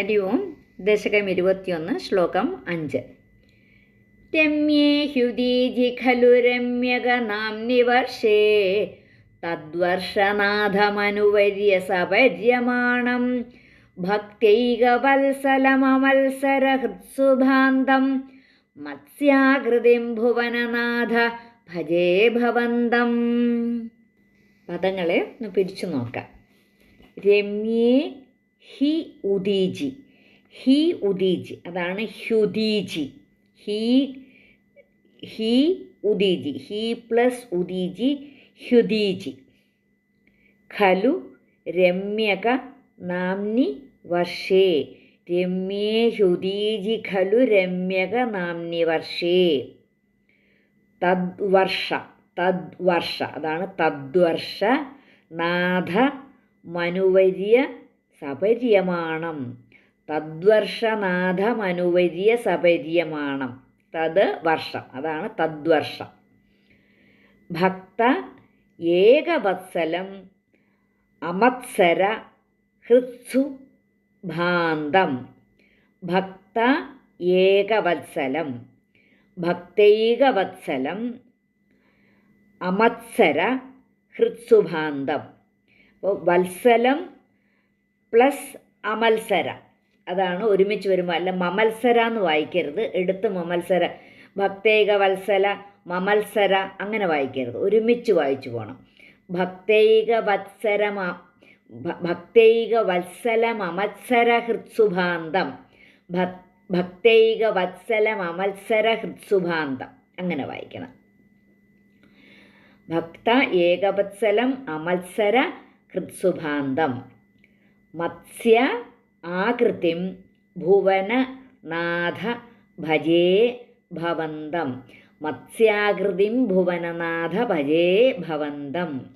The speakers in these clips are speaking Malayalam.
ഹരി ഓം ദശകം ഇരുപത്തിയൊന്ന് ശ്ലോകം അഞ്ച്. രമ്യേ ഹ്യുദീജി ഖലു രമ്യകനാംനി വർഷേ തദ്വർഷനാഥമനുവര്യ സപര്യമാണം. ഭക്തൈകവത്സലമമത്സരഹൃത്സുഭാന്തം മത്സ്യാകൃതിം ഭുവനനാഥ ഭജേ ഭവന്തം. പദങ്ങളെ ഒന്ന് പിരിച്ചു നോക്കാം. രമ്യേ ഹി ഉദീജി. ഹി ഉദീജി. അതാണ് ഹ്യുദീജി. ഹി ഹി ഉദീജി. ഹി പ്ലസ് ഉദീജി ഹ്യുദീജി. ഖലു രമ്യക നാംനി വർഷേ. രമ്യേ ഹ്യുദീജി ഖലു രമ്യക നാംനി വർഷേ. തദ്വർഷ. തദ്വർഷ. അതാണ് തദ്വർഷ നാഥ മനുവര്യ സപര്യമാണം. തദ്വർഷനാഥമനുവര്യ സപര്യമാണം. തത് വർഷം. അതാണ് തദ്വർഷം. ഭക്ത ഏകവത്സലം അമത്സര ഹൃത്സു ഭാന്തം ഭക്ത ഏകവത്സലം ഭക്തൈകവത്സലം അമത്സര ഹൃത്സുഭാന്തം. അപ്പോൾ വത്സലം പ്ലസ് അമത്സര. അതാണ് ഒരുമിച്ച് വരുമ്പോൾ അല്ല മമത്സര എന്ന് വായിക്കരുത്. എടുത്ത് മമത്സര. ഭക്തൈക വത്സല മമത്സര അങ്ങനെ വായിക്കരുത്. ഒരുമിച്ച് വായിച്ചു പോകണം ഭക്തൈക വത്സര ഭക്തൈക വത്സല മമത്സര ഹൃത്സുഭാന്തം. ഭക്തൈക വത്സല മമത്സര ഹൃത്സുഭാന്തം. അങ്ങനെ വായിക്കണം. ഭക്ത ഏകവത്സലം അമത്സര ഹൃത്സുഭാന്തം. മത്സ്യ ആകൃതിം ഭുവനനാഥ ഭജേ ഭവന്തം. മത്സ്യാകൃതിം ഭുവനനാഥ ഭജേ ഭവന്തം.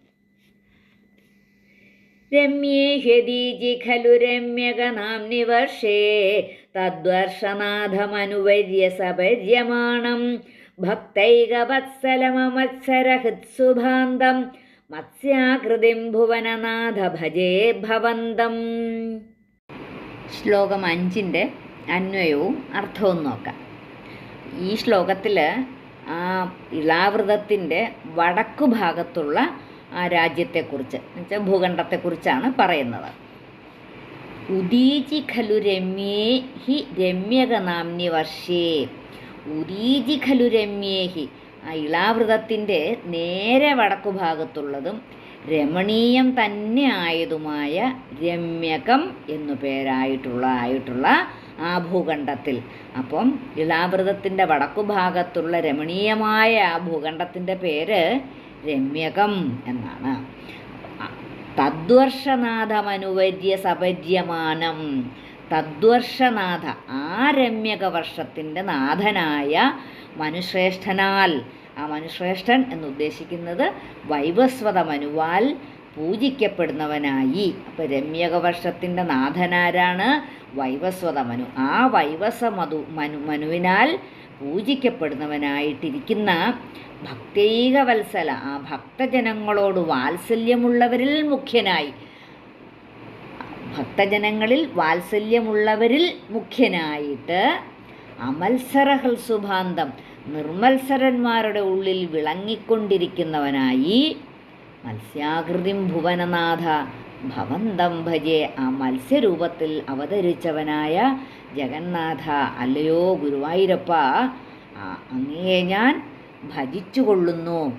രമ്യേ ഹ്യദീജി ഖലു രമ്യകനാംനി വർഷേ തദ്വർഷനാഥമനുവര്യ സപര്യമാണം. ഭക്തൈകവത്സലമമത്സരഹൃത്സുഭാന്തം മത്സ്യാകൃതിം ഭുവനനാഥ ഭജേ ഭവന്തം. ശ്ലോകം അഞ്ചിന്റെ അന്വയവും അർത്ഥവും നോക്കാം. ഈ ശ്ലോകത്തിൽ ആ ഇളാവൃതത്തിന്റെ വടക്കു ഭാഗത്തുള്ള ആ രാജ്യത്തെക്കുറിച്ച് എന്നുവെച്ചാൽ ഭൂഖണ്ഡത്തെക്കുറിച്ചാണ് പറയുന്നത്. ഉദീചി ഖലു രമ്യേ ഹി രമ്യകനാംനി വർഷേ. ഉദീചി ഖലു രമ്യേഹി ആ ഇളാവൃതത്തിന്റെ നേരെ വടക്കു ഭാഗത്തുള്ളതും രമണീയം തന്നെ ആയതുമായ രമ്യകം എന്നു പേരായിട്ടുള്ള ആയിട്ടുള്ള ആ ഭൂഖണ്ഡത്തിൽ. അപ്പം ഇളാവൃതത്തിന്റെ വടക്കു ഭാഗത്തുള്ള രമണീയമായ ആ ഭൂഖണ്ഡത്തിന്റെ പേര് രമ്യകം എന്നാണ്. തദ്വർഷനാഥമനുവര്യ സപര്യമാനം തദ്വർഷനാഥ ആ രമ്യക വർഷത്തിന്റെ നാഥനായ മനുശ്രേഷ്ഠനാൽ. ആ മനുശ്രേഷ്ഠൻ എന്നുദ്ദേശിക്കുന്നത് വൈവസ്വത മനുവാൽ പൂജിക്കപ്പെടുന്നവനായി. അപ്പോൾ രമ്യകവർഷത്തിന്റെ നാഥനാരാണ് വൈവസ്വത മനു. ആ വൈവസ മധു മനു മനുവിനാൽ പൂജിക്കപ്പെടുന്നവനായിട്ടിരിക്കുന്ന ഭക്തൈകവത്സല. ആ ഭക്തജനങ്ങളോട് വാത്സല്യമുള്ളവരിൽ മുഖ്യനായി. ഭക്തജനങ്ങളിൽ വാത്സല്യമുള്ളവരിൽ മുഖ്യനായിട്ട് അമത്സരഹൽസുഭാന്തം നിർമത്സരന്മാരുടെ ഉള്ളിൽ വിളങ്ങിക്കൊണ്ടിരിക്കുന്നവനായി മത്സ്യാകൃതിം ഭുവനനാഥ ഭവന്തം ഭജേ. ആ മത്സ്യരൂപത്തിൽ അവതരിച്ചവനായ ജഗന്നാഥ അല്ലയോ ഗുരുവായൂരപ്പ അങ്ങയെ ഞാൻ ഭജിച്ചുകൊള്ളുന്നു.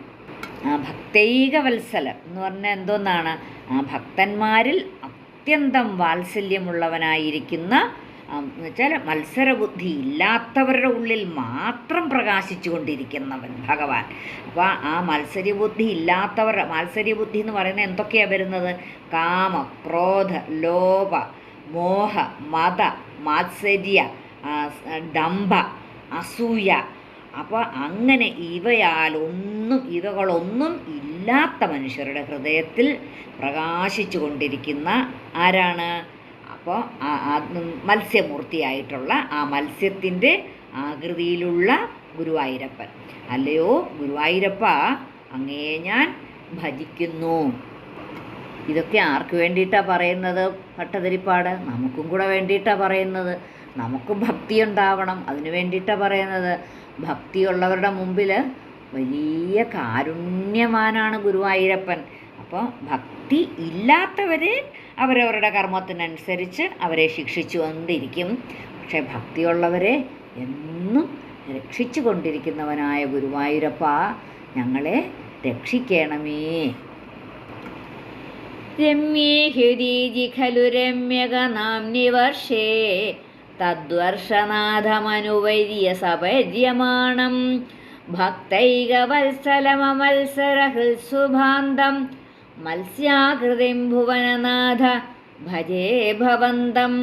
ആ ഭക്തൈക വത്സലം എന്ന് പറഞ്ഞാൽ എന്തോന്നാണ്? ആ ഭക്തന്മാരിൽ അത്യന്തം വാത്സല്യമുള്ളവനായിരിക്കുന്ന എന്നുവെച്ചാൽ മത്സരബുദ്ധി ഇല്ലാത്തവരുടെ ഉള്ളിൽ മാത്രം പ്രകാശിച്ചു കൊണ്ടിരിക്കുന്നവൻ ഭഗവാൻ. അപ്പോൾ ആ മത്സര്യബുദ്ധി ഇല്ലാത്തവർ മത്സര്യബുദ്ധി എന്ന് പറയുന്നത് എന്തൊക്കെയാണ് വരുന്നത്? കാമ ക്രോധ ലോഭ മോഹ മത മാത്സര്യ ഡംഭ അസൂയ. അപ്പോൾ അങ്ങനെ ഇവയാലൊന്നും ഇവകളൊന്നും ഇല്ലാത്ത മനുഷ്യരുടെ ഹൃദയത്തിൽ പ്രകാശിച്ചു കൊണ്ടിരിക്കുന്ന ആരാണ്? അപ്പോൾ മത്സ്യമൂർത്തിയായിട്ടുള്ള ആ മത്സ്യത്തിന്റെ ആകൃതിയിലുള്ള ഗുരുവായൂരപ്പൻ. അല്ലയോ ഗുരുവായൂരപ്പ അങ്ങയെ ഞാൻ ഭജിക്കുന്നു. ഇതൊക്കെ ആർക്ക് വേണ്ടിയിട്ടാണ് പറയുന്നത്? ഭട്ടതിരിപ്പാട് നമുക്കും കൂടെ വേണ്ടിയിട്ടാണ് പറയുന്നത്. നമുക്കും ഭക്തി ഉണ്ടാവണം അതിന് വേണ്ടിയിട്ടാണ് പറയുന്നത്. ഭക്തിയുള്ളവരുടെ മുമ്പിൽ വലിയ കാരുണ്യമാനാണ് ഗുരുവായൂരപ്പൻ. അപ്പോൾ ഭക്തി ഇല്ലാത്തവരെ അവരവരുടെ കർമ്മത്തിനനുസരിച്ച് അവരെ ശിക്ഷിച്ചു കൊണ്ടിരിക്കും പക്ഷേ ഭക്തിയുള്ളവരെ എന്നും രക്ഷിച്ചു കൊണ്ടിരിക്കുന്നവനായ ഗുരുവായൂരപ്പ ഞങ്ങളെ രക്ഷിക്കണമേ. രമ്യേ ഹൃദീജി ഖലു രമ്യകനാംനി വർഷേ തദ്വർഷനാഥമനുവര്യ സപര്യമാണം. ഭക്തൈകവത്സലമത്സരഹൃത്സുഭാന്തം മത്സ്യാകൃതിം ഭുവനനാഥ ഭജേ ഭവന്തം.